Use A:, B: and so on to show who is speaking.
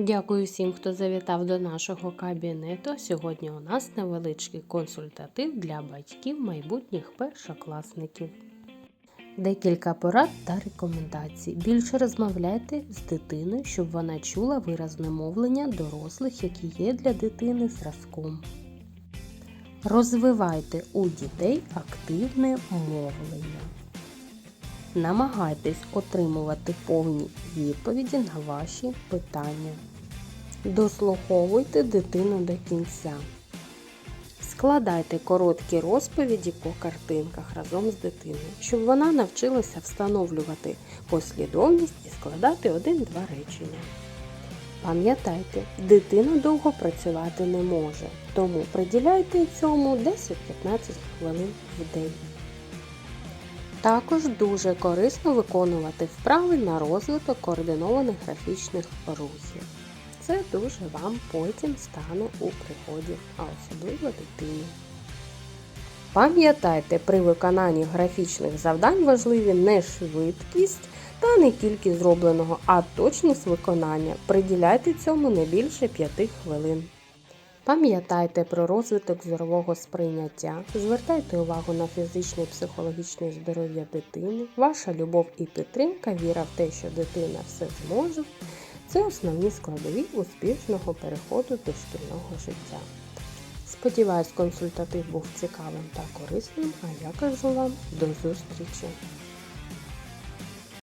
A: Дякую всім, хто завітав до нашого кабінету. Сьогодні у нас невеличкий консультатив для батьків майбутніх першокласників. Декілька порад та рекомендацій. Більше розмовляйте з дитиною, щоб вона чула виразне мовлення дорослих, які є для дитини зразком. Розвивайте у дітей активне мовлення. Намагайтесь отримувати повні відповіді на ваші питання. Дослуховуйте дитину до кінця. Складайте короткі розповіді по картинках разом з дитиною, щоб вона навчилася встановлювати послідовність і складати один-два речення. Пам'ятайте, дитина довго працювати не може, тому приділяйте цьому 10-15 хвилин в день. Також дуже корисно виконувати вправи на розвиток координованих графічних рухів. Це дуже вам потім стане у пригоді, а особливо дитині. Пам'ятайте, при виконанні графічних завдань важливі не швидкість та не кількість зробленого, а точність виконання. Приділяйте цьому не більше 5 хвилин. Пам'ятайте про розвиток зорового сприйняття, звертайте увагу на фізичне і психологічне здоров'я дитини, ваша любов і підтримка, віра в те, що дитина все зможе. Це основні складові успішного переходу до шкільного життя. Сподіваюсь, консультатив був цікавим та корисним, а я кажу вам до зустрічі!